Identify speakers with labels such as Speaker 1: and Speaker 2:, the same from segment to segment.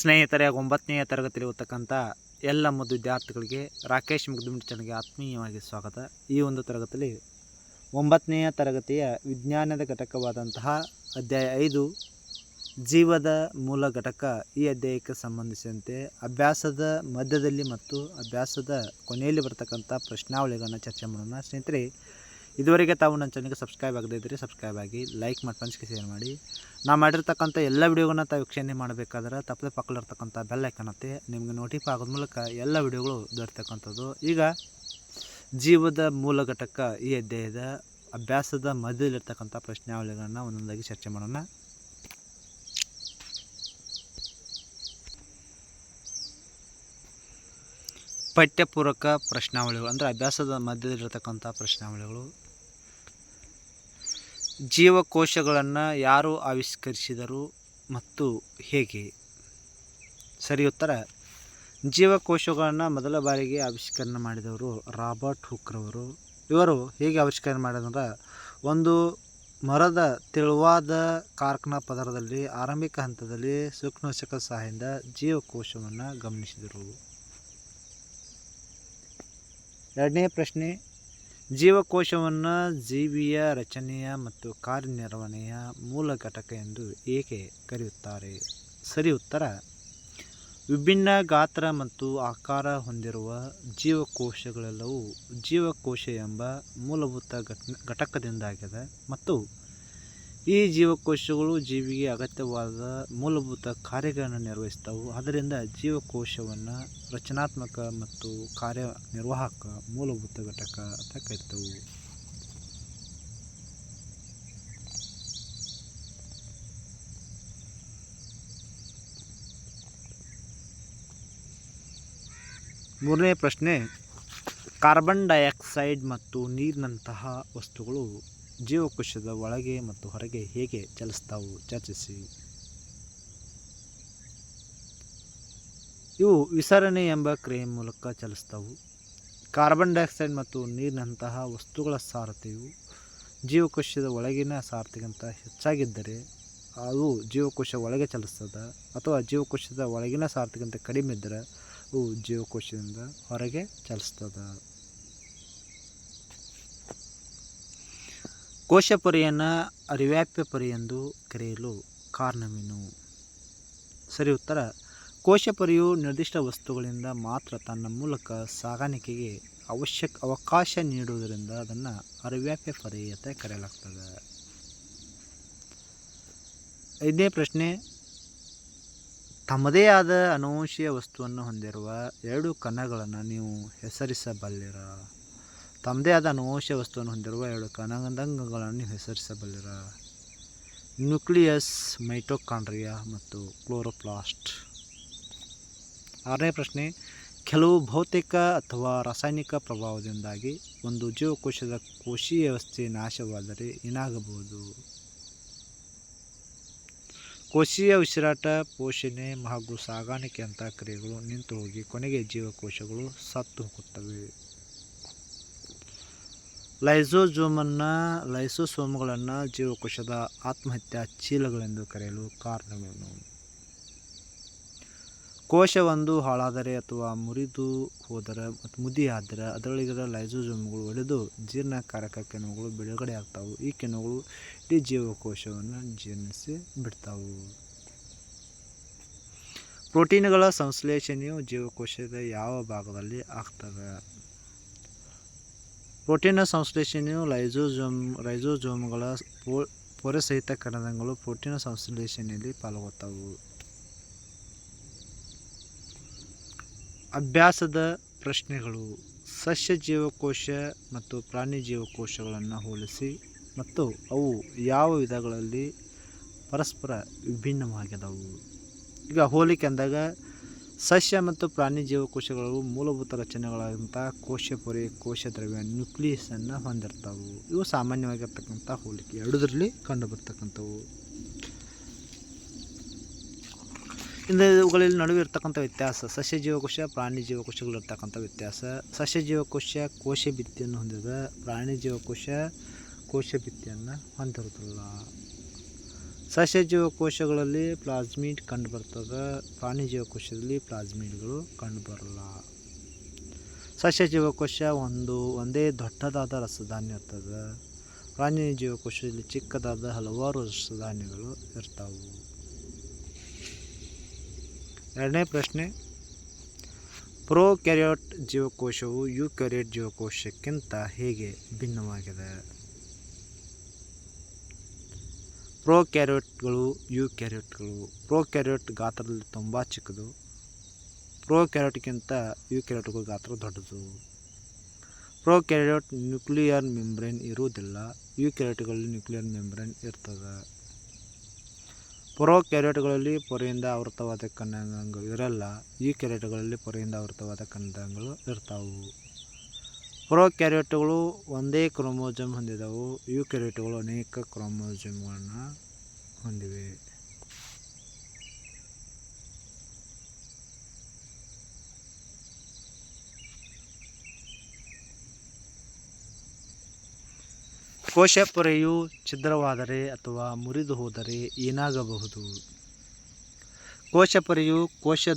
Speaker 1: ಸ್ನೇಹಿತರೆ ಒಂಬತ್ತನೆಯ ತರಗತಿಯಲ್ಲಿ ಓದ್ತಕ್ಕಂಥ ಎಲ್ಲ ಮುದ್ದು ವಿದ್ಯಾರ್ಥಿಗಳಿಗೆ ರಾಕೇಶ್ ಮುಗ್ದುಮಿಟ್ ಆತ್ಮೀಯವಾಗಿ ಸ್ವಾಗತ. ಈ ಒಂದು ತರಗತಿಯಲ್ಲಿ ಒಂಬತ್ತನೆಯ ತರಗತಿಯ ವಿಜ್ಞಾನದ ಘಟಕವಾದಂತಹ ಅಧ್ಯಾಯ ಐದು, ಜೀವದ ಮೂಲ ಘಟಕ ಈ ಅಧ್ಯಾಯಕ್ಕೆ ಸಂಬಂಧಿಸಿದಂತೆ ಅಭ್ಯಾಸದ ಮಧ್ಯದಲ್ಲಿ ಮತ್ತು ಅಭ್ಯಾಸದ ಕೊನೆಯಲ್ಲಿ ಬರತಕ್ಕಂಥ ಪ್ರಶ್ನಾವಳಿಗಳನ್ನು ಚರ್ಚೆ ಮಾಡೋಣ. ಸ್ನೇಹಿತರೆ ಇದುವರೆಗೆ ತಾವು ನನ್ನ ಚಾನಲ್ಗೆ ಸಬ್ಸ್ಕ್ರೈಬ್ ಆಗದೇ ಇದ್ದರೆ ಸಬ್ಸ್ಕ್ರೈಬ್ ಆಗಿ ಲೈಕ್ ಮಾಡಿ ಫ್ರೆಂಡ್ಸ್ಗೆ ಶೇರ್ ಮಾಡಿ. ನಾವು ಮಾಡಿರ್ತಕ್ಕಂಥ ಎಲ್ಲ ವಿಡಿಯೋಗಳನ್ನ ತಾವು ವೀಕ್ಷಣೆ ಮಾಡಬೇಕಾದ್ರೆ ತಪ್ಪದೆ ಪಕ್ಕಲಿರ್ತಕ್ಕಂಥ ಬೆಲ್ ಐಕನ್ ಹತ್ತಿ ನಿಮಗೆ ನೋಟಿಫೈ ಆಗೋದ ಮೂಲಕ ಎಲ್ಲ ವಿಡಿಯೋಗಳು ದೊರೆತಕ್ಕಂಥದ್ದು. ಈಗ ಜೀವದ ಮೂಲ ಘಟಕ ಈ ಅಧ್ಯಾಯದ ಅಭ್ಯಾಸದ ಮಧ್ಯದಲ್ಲಿರ್ತಕ್ಕಂಥ ಪ್ರಶ್ನಾವಳಿಗಳನ್ನು ಒಂದೊಂದಾಗಿ ಚರ್ಚೆ ಮಾಡೋಣ. ಪಠ್ಯಪೂರಕ ಪ್ರಶ್ನಾವಳಿಗಳು ಅಂದರೆ ಅಭ್ಯಾಸದ ಮಧ್ಯದಲ್ಲಿರ್ತಕ್ಕಂಥ ಪ್ರಶ್ನಾವಳಿಗಳು. ಜೀವಕೋಶಗಳನ್ನು ಯಾರು ಆವಿಷ್ಕರಿಸಿದರು ಮತ್ತು ಹೇಗೆ? ಸರಿ ಉತ್ತರ. ಜೀವಕೋಶಗಳನ್ನು ಮೊದಲ ಬಾರಿಗೆ ಆವಿಷ್ಕರಣ ಮಾಡಿದವರು ರಾಬರ್ಟ್ ಹುಕ್ರವರು ಇವರು ಹೇಗೆ ಆವಿಷ್ಕರಣೆ ಮಾಡಿದಂದ್ರೆ ಒಂದು ಮರದ ತೆಳುವಾದ ಕಾರ್ಕನ ಪದರದಲ್ಲಿ ಆರಂಭಿಕ ಹಂತದಲ್ಲಿ ಸೂಕ್ಷ್ಮಶಕ ಸಹಾಯದಿಂದ ಜೀವಕೋಶವನ್ನು ಗಮನಿಸಿದರು. ಎರಡನೇ ಪ್ರಶ್ನೆ ಜೀವಕೋಶವನ್ನು ಜೀವಿಯ ರಚನೆಯ ಮತ್ತು ಕಾರ್ಯನಿರ್ವಹಣೆಯ ಮೂಲ ಘಟಕ ಎಂದು ಏಕೆ ಕರೆಯುತ್ತಾರೆ? ಸರಿ ಉತ್ತರ. ವಿಭಿನ್ನ ಗಾತ್ರ ಮತ್ತು ಆಕಾರ ಹೊಂದಿರುವ ಜೀವಕೋಶಗಳೆಲ್ಲವೂ ಜೀವಕೋಶ ಎಂಬ ಮೂಲಭೂತ ಘಟ್ ಘಟಕದಿಂದಾಗಿದೆ ಮತ್ತು ಈ ಜೀವಕೋಶಗಳು ಜೀವಿಗೆ ಅಗತ್ಯವಾದ ಮೂಲಭೂತ ಕಾರ್ಯಗಳನ್ನು ನಿರ್ವಹಿಸ್ತವು ಅದರಿಂದ ಜೀವಕೋಶವನ್ನು ರಚನಾತ್ಮಕ ಮತ್ತು ಕಾರ್ಯನಿರ್ವಾಹಕ ಮೂಲಭೂತ ಘಟಕ ಅಂತ ಕರಿತವು. ಮೂರನೇ ಪ್ರಶ್ನೆ, ಕಾರ್ಬನ್ ಡೈಆಕ್ಸೈಡ್ ಮತ್ತು ನೀರಿನಂತಹ ವಸ್ತುಗಳು ಜೀವಕೋಶದ ಒಳಗೆ ಮತ್ತು ಹೊರಗೆ ಹೇಗೆ ಚಲಿಸ್ತಾವು ಚರ್ಚಿಸಿ. ಇವು ವಿಸರಣೆ ಎಂಬ ಕ್ರಿಯೆ ಮೂಲಕ ಚಲಿಸ್ತಾವು. ಕಾರ್ಬನ್ ಡೈಆಕ್ಸೈಡ್ ಮತ್ತು ನೀರಿನಂತಹ ವಸ್ತುಗಳ ಸಾರಥಿಯು ಜೀವಕೋಶದ ಒಳಗಿನ ಸಾರಥಿಗಿಂತ ಹೆಚ್ಚಾಗಿದ್ದರೆ ಅವು ಜೀವಕೋಶ ಒಳಗೆ ಚಲಿಸ್ತದೆ ಅಥವಾ ಜೀವಕೋಶದ ಒಳಗಿನ ಸಾರಥಿಗಿಂತ ಕಡಿಮೆ ಇದ್ದರೆ ಅವು ಜೀವಕೋಶದಿಂದ ಹೊರಗೆ ಚಲಿಸ್ತದೆ. ಕೋಶ ಪೊರೆಯನ್ನು ಅರಿವ್ಯಾಪ್ಯ ಪೊರೆ ಎಂದು ಕರೆಯಲು ಕಾರಣವೇನು? ಸರಿ ಉತ್ತರ. ಕೋಶಪೊರೆಯು ನಿರ್ದಿಷ್ಟ ವಸ್ತುಗಳಿಂದ ಮಾತ್ರ ತನ್ನ ಮೂಲಕ ಸಾಗಾಣಿಕೆಗೆ ಅವಶ್ಯಕ ಅವಕಾಶ ನೀಡುವುದರಿಂದ ಅದನ್ನು ಅರಿವ್ಯಾಪ್ಯ ಪೊರೆ ಅಂತ ಕರೆಯಲಾಗ್ತದೆ. ಐದನೇ ಪ್ರಶ್ನೆ. ತಮ್ಮದೇ ಆದ ಅನುವಂಶೀಯ ವಸ್ತುವನ್ನು ಹೊಂದಿರುವ ಎರಡು ಕಣಗಳನ್ನು ನೀವು ಹೆಸರಿಸಬಲ್ಲಿರ? ತಮ್ಮದೇ ಆದ ಅನುವಂಶೀಯ ವಸ್ತುವನ್ನು ಹೊಂದಿರುವ ಎರಡು ಕಣದಂಗಗಳನ್ನು ಹೆಸರಿಸಬಲ್ಲಿರ. ನ್ಯೂಕ್ಲಿಯಸ್, ಮೈಟೋಕಾಂಡ್ರಿಯಾ ಮತ್ತು ಕ್ಲೋರೋಪ್ಲಾಸ್ಟ್. ಆರನೇ ಪ್ರಶ್ನೆ, ಕೆಲವು ಭೌತಿಕ ಅಥವಾ ರಾಸಾಯನಿಕ ಪ್ರಭಾವದಿಂದಾಗಿ ಒಂದು ಜೀವಕೋಶದ ಕೋಶೀಯ ವ್ಯವಸ್ಥೆ ನಾಶವಾದರೆ ಏನಾಗಬಹುದು? ಕೋಶೀಯ ಉಸಿರಾಟ, ಪೋಷಣೆ ಹಾಗೂ ಸಾಗಾಣಿಕೆ ಅಂತ ಕ್ರಿಯೆಗಳು ನಿಂತು ಹೋಗಿ ಕೊನೆಗೆ ಜೀವಕೋಶಗಳು ಸತ್ತು ಹೋಗುತ್ತವೆ. ಲೈಸೋಜೋಮನ್ನು ಲೈಸೋಸೋಮ್ಗಳನ್ನು ಜೀವಕೋಶದ ಆತ್ಮಹತ್ಯಾ ಚೀಲಗಳೆಂದು ಕರೆಯಲು ಕಾರಣವೇನು? ಕೋಶವೊಂದು ಹಾಳಾದರೆ ಅಥವಾ ಮುರಿದು ಹೋದರೆ ಮತ್ತು ಮುದಿಯಾದರೆ ಅದರೊಳಗಿರೋ ಲೈಸೋಜೋಮ್ಗಳು ಒಡೆದು ಜೀರ್ಣಕಾರಕ ಕಿಣ್ವಗಳು ಬಿಡುಗಡೆ ಆಗ್ತಾವೆ. ಈ ಕಿಣ್ವಗಳು ಇಡೀ ಜೀವಕೋಶವನ್ನು ಜೀರ್ಣಿಸಿ ಬಿಡ್ತಾವು. ಪ್ರೋಟೀನ್ಗಳ ಸಂಶ್ಲೇಷಣೆಯು ಜೀವಕೋಶದ ಯಾವ ಭಾಗದಲ್ಲಿ ಆಗ್ತವೆ? ಪ್ರೋಟೀನ್ ಸಂಶ್ಲೇಷಣೆಯು ಲೈಸೋಜೋಮ್ ರೈಸೋಜೋಮ್ಗಳ ಪೋ ಪೊರೆಸಹಿತ ಕಣಗಳು ಪ್ರೋಟೀನ್ ಸಂಶ್ಲೇಷಣೆಯಲ್ಲಿ ಪಾಲ್ಗೊತ್ತವು ಅಭ್ಯಾಸದ ಪ್ರಶ್ನೆಗಳು ಸಸ್ಯ ಜೀವಕೋಶ ಮತ್ತು ಪ್ರಾಣಿ ಜೀವಕೋಶಗಳನ್ನು ಹೋಲಿಸಿ ಮತ್ತು ಅವು ಯಾವ ವಿಧಗಳಲ್ಲಿ ಪರಸ್ಪರ ವಿಭಿನ್ನವಾಗಿದವು. ಈಗ ಹೋಲಿಕೆ ಅಂದಾಗ ಸಸ್ಯ ಮತ್ತು ಪ್ರಾಣಿ ಜೀವಕೋಶಗಳು ಮೂಲಭೂತ ರಚನೆಗಳಾದಂಥ ಕೋಶ ಪೊರೆ, ಕೋಶ ದ್ರವ್ಯ ನ್ಯೂಕ್ಲಿಯಸನ್ನು ಹೊಂದಿರ್ತವು. ಇವು ಸಾಮಾನ್ಯವಾಗಿರ್ತಕ್ಕಂಥ ಹೋಲಿಕೆ ಎರಡರಲ್ಲಿ ಕಂಡುಬರ್ತಕ್ಕಂಥವು. ಇಂದ ಇವುಗಳಲ್ಲಿ ನಡುವೆ ಇರ್ತಕ್ಕಂಥ ವ್ಯತ್ಯಾಸ, ಸಸ್ಯ ಜೀವಕೋಶ, ಪ್ರಾಣಿ ಜೀವಕೋಶಗಳಿರ್ತಕ್ಕಂಥ ವ್ಯತ್ಯಾಸ. ಸಸ್ಯ ಜೀವಕೋಶ ಕೋಶ ಭಿತ್ತಿಯನ್ನು ಹೊಂದಿದೆ ಪ್ರಾಣಿ ಜೀವಕೋಶ ಕೋಶ ಭಿತ್ತಿಯನ್ನು ಹೊಂದಿರುವುದಿಲ್ಲ. ಸಸ್ಯ ಜೀವಕೋಶಗಳಲ್ಲಿ ಪ್ಲಾಸ್ಮಿಡ್ ಕಂಡುಬರ್ತದೆ ಪ್ರಾಣಿ ಜೀವಕೋಶದಲ್ಲಿ ಪ್ಲಾಸ್ಮಿಡ್ಗಳು ಕಂಡುಬರಲ್ಲ. ಸಸ್ಯ ಜೀವಕೋಶ ಒಂದು, ಒಂದೇ ದೊಡ್ಡದಾದ ರಸಧಾನ್ಯ ಇರ್ತದೆ. ಪ್ರಾಣಿ ಜೀವಕೋಶದಲ್ಲಿ ಚಿಕ್ಕದಾದ ಹಲವಾರು ರಸಧಾನ್ಯಗಳು ಇರ್ತಾವು. ಎರಡನೇ ಪ್ರಶ್ನೆ ಪ್ರೋಕ್ಯಾರಿಯೋಟ್ ಜೀವಕೋಶವು ಯುಕ್ಯಾರಿಯೋಟ್ ಜೀವಕೋಶಕ್ಕಿಂತ ಹೇಗೆ ಭಿನ್ನವಾಗಿದೆ? ಪ್ರೋಕ್ಯಾರಿಯೋಟ್ಗಳು ಪ್ರೊ ಪ್ರೋಕ್ಯಾರಿಯೋಟ್ ಗಾತ್ರದಲ್ಲಿ ತುಂಬ ಚಿಕ್ಕದು. ಪ್ರೋಕ್ಯಾರಿಯೋಟ್ಗಿಂತ ಯುಕ್ಯಾರಿಯೋಟ್ಗಳ ಗಾತ್ರ ದೊಡ್ಡದು. ಪ್ರೋಕ್ಯಾರಿಯೋಟ್ ನ್ಯೂಕ್ಲಿಯರ್ ಮೆಂಬ್ರೇನ್ ಇರುವುದಿಲ್ಲ. ಯುಕ್ಯಾರಿಯೋಟ್ಗಳಲ್ಲಿ ನ್ಯೂಕ್ಲಿಯರ್ ಮೆಂಬ್ರೇನ್ ಇರ್ತದೆ. ಪ್ರೋಕ್ಯಾರಿಯೋಟ್ಗಳಲ್ಲಿ ಪೊರೆಯಿಂದ ಆವೃತವಾದ ಕಣಗಳು ಇರಲ್ಲ. ಯುಕ್ಯಾರಿಯೋಟ್ಗಳಲ್ಲಿ ಪೊರೆಯಿಂದ ಆವೃತವಾದ ಕಣಗಳು ಇರ್ತಾವು. ಪ್ರೋಕ್ಯಾರಿಯೋಟ್ಗಳು ಒಂದೇ ಕ್ರೋಮೋಜಮ್ ಹೊಂದಿದವು. ಯುಕ್ಯಾರಿಯೋಟ್ಗಳು ಅನೇಕ ಕ್ರೋಮೋಜಮ್ಗಳನ್ನು ಹೊಂದಿವೆ. ಕೋಶ ಪೊರೆಯು ಛಿದ್ರವಾದರೆ ಅಥವಾ ಮುರಿದು ಹೋದರೆ ಏನಾಗಬಹುದು? ಕೋಶ ಪೊರೆಯು ಕೋಶ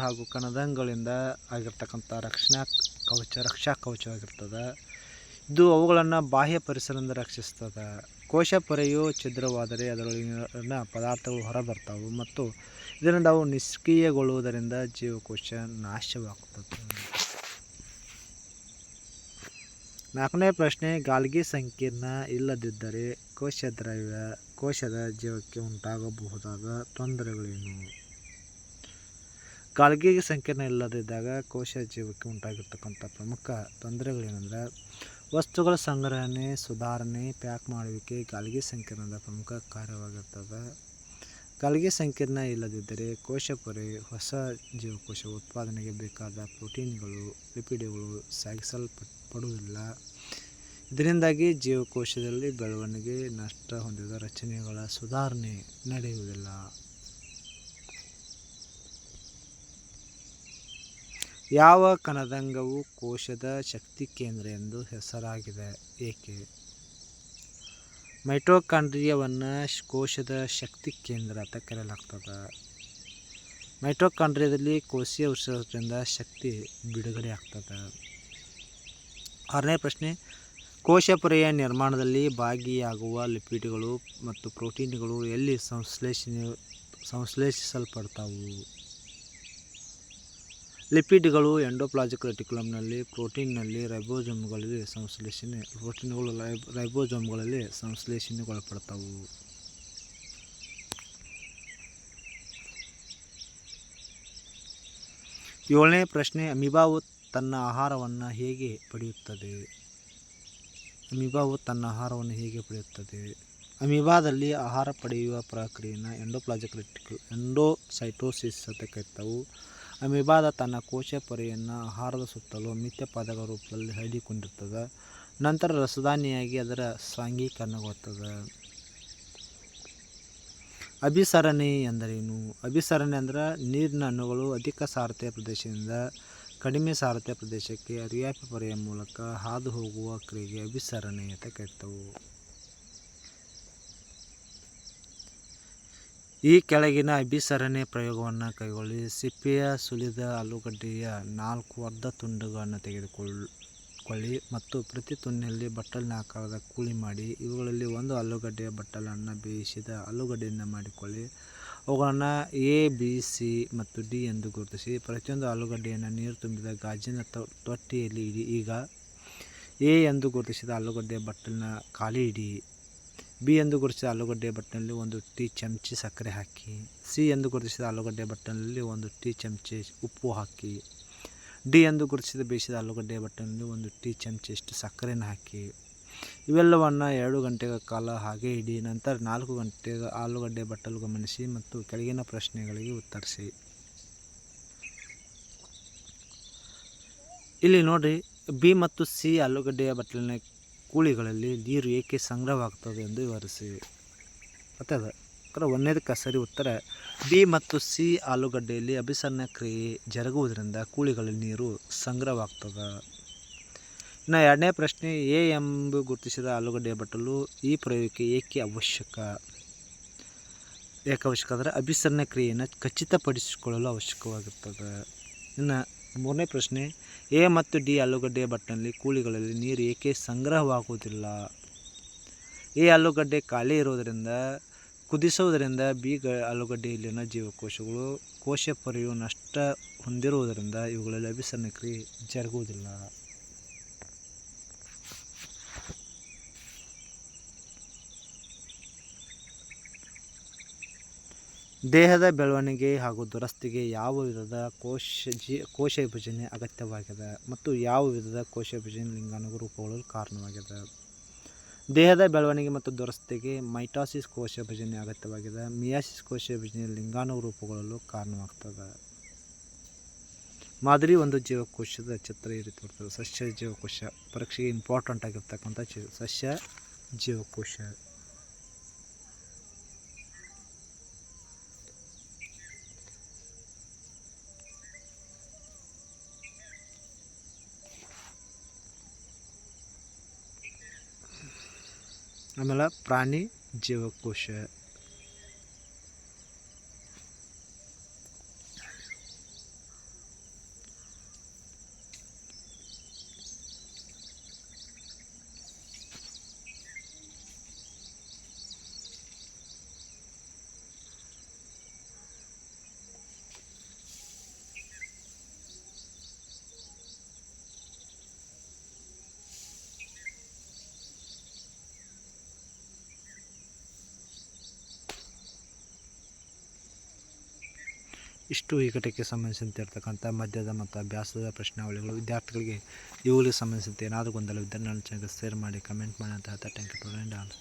Speaker 1: ಹಾಗೂ ಕಣದಂಗಳಿಂದ ಆಗಿರ್ತಕ್ಕಂಥ ರಕ್ಷಣಾ ಕವಚ, ರಕ್ಷಾ ಕವಚವಾಗಿರ್ತದೆ. ಇದು ಅವುಗಳನ್ನು ಬಾಹ್ಯ ಪರಿಸರದಿಂದ ರಕ್ಷಿಸ್ತದೆ. ಕೋಶ ಪೊರೆಯು ಛಿದ್ರವಾದರೆ ಅದರೊಳಗಿನ ಪದಾರ್ಥಗಳು ಹೊರಬರ್ತಾವೆ ಮತ್ತು ಇದರಿಂದ ಅವು ನಿಷ್ಕ್ರಿಯಗೊಳ್ಳುವುದರಿಂದ ಜೀವಕೋಶ ನಾಶವಾಗುತ್ತದೆ ನಾಲ್ಕನೇ ಪ್ರಶ್ನೆ, ಗಾಲ್ಗಿ ಸಂಕೀರ್ಣ ಇಲ್ಲದಿದ್ದರೆ ಕೋಶ ದ್ರವ್ಯ ಕೋಶದ ಜೀವಕ್ಕೆ ಉಂಟಾಗಬಹುದಾದ ತೊಂದರೆಗಳೇನು? ಗಾಲ್ಗಿ ಸಂಕೀರ್ಣ ಇಲ್ಲದಿದ್ದಾಗ ಕೋಶ ಜೀವಕ್ಕೆ ಉಂಟಾಗಿರ್ತಕ್ಕಂಥ ಪ್ರಮುಖ ತೊಂದರೆಗಳೇನೆಂದರೆ ವಸ್ತುಗಳ ಸಂಗ್ರಹಣೆ, ಸುಧಾರಣೆ, ಪ್ಯಾಕ್ ಮಾಡುವಿಕೆ ಗಾಳಿಗೆ ಸಂಕೀರ್ಣದ ಪ್ರಮುಖ ಕಾರ್ಯವಾಗಿರ್ತದೆ. ಗಾಳಿಗೆ ಸಂಕೀರ್ಣ ಇಲ್ಲದಿದ್ದರೆ ಕೋಶ ಪೊರೆ, ಹೊಸ ಜೀವಕೋಶ ಉತ್ಪಾದನೆಗೆ ಬೇಕಾದ ಪ್ರೋಟೀನ್ಗಳು, ಲಿಪಿಡ್ಗಳು ಸಾಗಿಸಲ್ಪಡುವುದಿಲ್ಲ. ಇದರಿಂದಾಗಿ ಜೀವಕೋಶದಲ್ಲಿ ಬೆಳವಣಿಗೆ, ನಷ್ಟ ಹೊಂದಿದ ರಚನೆಗಳ ಸುಧಾರಣೆ ನಡೆಯುವುದಿಲ್ಲ. ಯಾವ ಕಣದಂಗವು ಕೋಶದ ಶಕ್ತಿ ಕೇಂದ್ರ ಎಂದು ಹೆಸರಾಗಿದೆ? ಏಕೆ? ಮೈಟೋಕಾಂಡ್ರಿಯವನ್ನು ಕೋಶದ ಶಕ್ತಿ ಕೇಂದ್ರ ಅಂತ ಕರೆಯಲಾಗ್ತದೆ. ಮೈಟೋಕಾಂಡ್ರಿಯದಲ್ಲಿ ಕೋಶೀಯ ಉಸಿರಾಟದಿಂದ ಶಕ್ತಿ ಬಿಡುಗಡೆ ಆಗ್ತದೆ. ಆರನೇ ಪ್ರಶ್ನೆ. ಕೋಶ ಪೊರೆಯ ನಿರ್ಮಾಣದಲ್ಲಿ ಭಾಗಿಯಾಗುವ ಲಿಪಿಡ್ಗಳು ಮತ್ತು ಪ್ರೋಟೀನ್ಗಳು ಎಲ್ಲಿ ಸಂಶ್ಲೇಷಣೆ, ಸಂಶ್ಲೇಷಿಸಲ್ಪಡ್ತಾವು? ಲಿಪಿಡ್ಗಳು ಎಂಡೋಪ್ಲಾಜಿಕ್ ರೆಟಿಕ್ಯುಲಮ್ನಲ್ಲಿ, ಪ್ರೋಟೀನ್ನಲ್ಲಿ ರೈಬೋಜೋಮ್ಗಳಲ್ಲಿ ಸಂಶ್ಲೇಷಣೆ, ಪ್ರೋಟೀನ್ಗಳು ರೈಬ್, ರೈಬೋಸೋಮ್ಗಳಲ್ಲಿ ಸಂಶ್ಲೇಷಣೆಗೊಳಪಡ್ತಾವು. ಏಳನೇ ಪ್ರಶ್ನೆ, ಅಮಿಬಾವು ತನ್ನ ಆಹಾರವನ್ನು ಹೇಗೆ ಪಡೆಯುತ್ತದೆ? ಅಮಿಬಾವು ತನ್ನ ಆಹಾರವನ್ನು ಹೇಗೆ ಪಡೆಯುತ್ತದೆ? ಅಮಿಬಾದಲ್ಲಿ ಆಹಾರ ಪಡೆಯುವ ಪ್ರಕ್ರಿಯೆಯನ್ನು ಎಂಡೋಪ್ಲಾಜಿಕ್ ರೆಟಿಕ್ಯು, ಎಂಡೋಸೈಟೋಸಿಸ್ ಅಂತ ಕರೀತಾವು. ಅಮಿಬಾದ ತನ್ನ ಕೋಶ ಪೊರೆಯನ್ನು ಆಹಾರದ ಸುತ್ತಲೂ ಮಿಥ್ಯ ಪದಕ ರೂಪದಲ್ಲಿ ಹರಡಿಕೊಂಡಿರ್ತದೆ ನಂತರ ರಸದಾನಿಯಾಗಿ ಅದರ ಸಾಂಘೀಕರಣಗೊಳ್ತದೆ. ಅಭಿಸರಣೆ ಎಂದರೇನು? ಅಭಿಸರಣೆ ಅಂದ್ರೆ ನೀರಿನ ಅಣುಗಳು ಅಧಿಕ ಸಾರತೆಯ ಪ್ರದೇಶದಿಂದ ಕಡಿಮೆ ಸಾರತೆಯ ಪ್ರದೇಶಕ್ಕೆ ಅರಿಯಾಪಿ ಪೊರೆಯ ಮೂಲಕ ಹಾದು ಹೋಗುವ ಕ್ರಿಯೆಗೆ ಅಭಿಸರಣೆ ಅಂತ ಕರಿತವು. ಈ ಕೆಳಗಿನ ಅಭಿಸರಣೆ ಪ್ರಯೋಗವನ್ನು ಕೈಗೊಳ್ಳಿ. ಸಿಪ್ಪೆಯ ಸುಲಿದ ಆಲೂಗಡ್ಡೆಯ ನಾಲ್ಕು ಅರ್ಧ ತುಂಡುಗಳನ್ನು ತೆಗೆದುಕೊಳ್ಳಿ ಮತ್ತು ಪ್ರತಿ ತುಂಡಿನಲ್ಲಿ ಬಟ್ಟಲಿನ ಆಕಾರದ ಕೂಳಿ ಮಾಡಿ, ಇವುಗಳಲ್ಲಿ ಒಂದು ಆಲೂಗಡ್ಡೆಯ ಬಟ್ಟಲನ್ನು ಬೇಯಿಸಿದ ಆಲೂಗಡ್ಡೆಯಿಂದ ಮಾಡಿಕೊಳ್ಳಿ. ಅವುಗಳನ್ನು ಎ ಬಿ ಸಿ ಮತ್ತು ಡಿ ಎಂದು ಗುರುತಿಸಿ. ಪ್ರತಿಯೊಂದು ಆಲೂಗಡ್ಡೆಯನ್ನು ನೀರು ತುಂಬಿದ ಗಾಜಿನ ತೊಟ್ಟಿಯಲ್ಲಿ ಇಡಿ. ಈಗ ಎ ಎಂದು ಗುರುತಿಸಿದ ಆಲೂಗಡ್ಡೆಯ ಬಟ್ಟಲನ್ನ ಖಾಲಿ ಇಡಿ. ಬಿ ಎಂದು ಗುರುತಿಸಿದ ಆಲೂಗಡ್ಡೆ ಬಟ್ಟಲಿನಲ್ಲಿ ಒಂದು ಟೀ ಚಮಚಿ ಸಕ್ಕರೆ ಹಾಕಿ, ಸಿ ಎಂದು ಗುರುತಿಸಿದ ಆಲೂಗಡ್ಡೆ ಬಟ್ಟಲಿನಲ್ಲಿ ಒಂದು ಟೀ ಚಮಚಿ ಉಪ್ಪು ಹಾಕಿ, ಡಿ ಎಂದು ಗುರುತಿಸಿದ ಬೇಯಿಸಿದ ಆಲೂಗಡ್ಡೆ ಬಟ್ಟನಲ್ಲಿ ಒಂದು ಟೀ ಚಮಚಿಯಷ್ಟು ಸಕ್ಕರೆಯನ್ನು ಹಾಕಿ. ಇವೆಲ್ಲವನ್ನು ಎರಡು ಗಂಟೆಗಳ ಕಾಲ ಹಾಗೆ ಇಡಿ, ನಂತರ ನಾಲ್ಕು ಗಂಟೆ ಆಲೂಗಡ್ಡೆ ಬಟ್ಟಲು ಗಮನಿಸಿ ಮತ್ತು ಕೆಳಗಿನ ಪ್ರಶ್ನೆಗಳಿಗೆ ಉತ್ತರಿಸಿ. ಇಲ್ಲಿ ನೋಡಿರಿ ಬಿ ಮತ್ತು ಸಿ ಆಲೂಗಡ್ಡೆಯ ಬಟ್ಟಲಿನ ಕೂಳಿಗಳಲ್ಲಿ ನೀರು ಏಕೆ ಸಂಗ್ರಹವಾಗ್ತದೆ ಎಂದು ವಿವರಿಸಿ ಮತ್ತೆ ಅದು ಒಂದನೇದಕ್ಕೆ ಸರಿ ಉತ್ತರ, ಬಿ ಮತ್ತು ಸಿ ಆಲೂಗಡ್ಡೆಯಲ್ಲಿ ಅಭಿಸರಣ ಕ್ರಿಯೆ ಜರುಗುವುದರಿಂದ ಕೂಳಿಗಳಲ್ಲಿ ನೀರು ಸಂಗ್ರಹವಾಗ್ತದೆ. ಇನ್ನು ಎರಡನೇ ಪ್ರಶ್ನೆ, ಎ ಎಂದು ಗುರುತಿಸಿದ ಆಲೂಗಡ್ಡೆಯ ಬಟ್ಟಲು ಈ ಪ್ರಯೋಗಕ್ಕೆ ಏಕೆ ಅವಶ್ಯಕ? ಏಕೆ ಅವಶ್ಯಕ? ಅಂದರೆ ಅಭಿಸರಣ ಕ್ರಿಯೆಯನ್ನು ಖಚಿತಪಡಿಸಿಕೊಳ್ಳಲು ಅವಶ್ಯಕವಾಗಿರ್ತದೆ. ಇನ್ನು ಮೂರನೇ ಪ್ರಶ್ನೆ, ಎ ಮತ್ತು ಡಿ ಆಲೂಗಡ್ಡೆ ಬಟ್ಟನಲ್ಲಿ ಕೂಳಿಗಳಲ್ಲಿ ನೀರು ಏಕೆ ಸಂಗ್ರಹವಾಗುವುದಿಲ್ಲ? ಎ ಆಲೂಗಡ್ಡೆ ಖಾಲಿ ಇರುವುದರಿಂದ, ಕುದಿಸುವುದರಿಂದ, ಬಿ ಗ ಆಲೂಗಡ್ಡೆಯಲ್ಲಿನ ಜೀವಕೋಶಗಳು ಕೋಶ ಪೊರೆಯು ನಷ್ಟ ಹೊಂದಿರುವುದರಿಂದ ಇವುಗಳಲ್ಲಿ ಅಭಿಸರಣ ಕ್ರಿಯೆ ಜರುಗುವುದಿಲ್ಲ. ದೇಹದ ಬೆಳವಣಿಗೆ ಹಾಗೂ ದುರಸ್ತಿಗೆ ಯಾವ ವಿಧದ ಕೋಶ ಜಿ, ಕೋಶ ವಿಭಜನೆ ಅಗತ್ಯವಾಗಿದೆ ಮತ್ತು ಯಾವ ವಿಧದ ಕೋಶ ವಿಭಜನೆ ಲಿಂಗಾಣು ರೂಪುಗೊಳ್ಳಲು ಕಾರಣವಾಗಿದೆ? ದೇಹದ ಬೆಳವಣಿಗೆ ಮತ್ತು ದುರಸ್ತಿಗೆ ಮೈಟಾಸಿಸ್ ಕೋಶ ವಿಭಜನೆ ಅಗತ್ಯವಾಗಿದೆ. ಮಿಯಾಸಿಸ್ ಕೋಶ ವಿಭಜನೆ ಲಿಂಗಾಣು ಕಾರಣವಾಗ್ತದೆ. ಮಾದರಿ ಒಂದು ಜೀವಕೋಶದ ಚಿತ್ರ ಈ ರೀತಿ ಬರ್ತದೆ. ಸಸ್ಯ ಜೀವಕೋಶ. ಪರೀಕ್ಷೆಗೆ ಇಂಪಾರ್ಟೆಂಟ್ ಆಗಿರ್ತಕ್ಕಂಥ ಸಸ್ಯ ಜೀವಕೋಶ. ಆಮೇಲೆ ಪ್ರಾಣಿ ಜೀವಕೋಶ. ಇಷ್ಟು ಈ ಘಟಕ್ಕೆ ಸಂಬಂಧಿಸಿದಂತೆ ಇರ್ತಕ್ಕಂಥ ಮಧ್ಯದ ಮತ್ತು ಅಭ್ಯಾಸದ ಪ್ರಶ್ನಾವಳಿಗಳು ವಿದ್ಯಾರ್ಥಿಗಳಿಗೆ ಇವುಗಳಿಗೆ ಸಂಬಂಧಿಸಿದಂತೆ ಏನಾದರೂ ಗೊಂದಲವಿದ್ದರೆ ನನ್ನ ಚಾನಲ್ಗೆ ಶೇರ್ ಮಾಡಿ ಕಮೆಂಟ್ ಮಾಡಿ ಅಂತ ಹೇಳ್ತಾ ಥ್ಯಾಂಕ್ ಯು ಆಲ್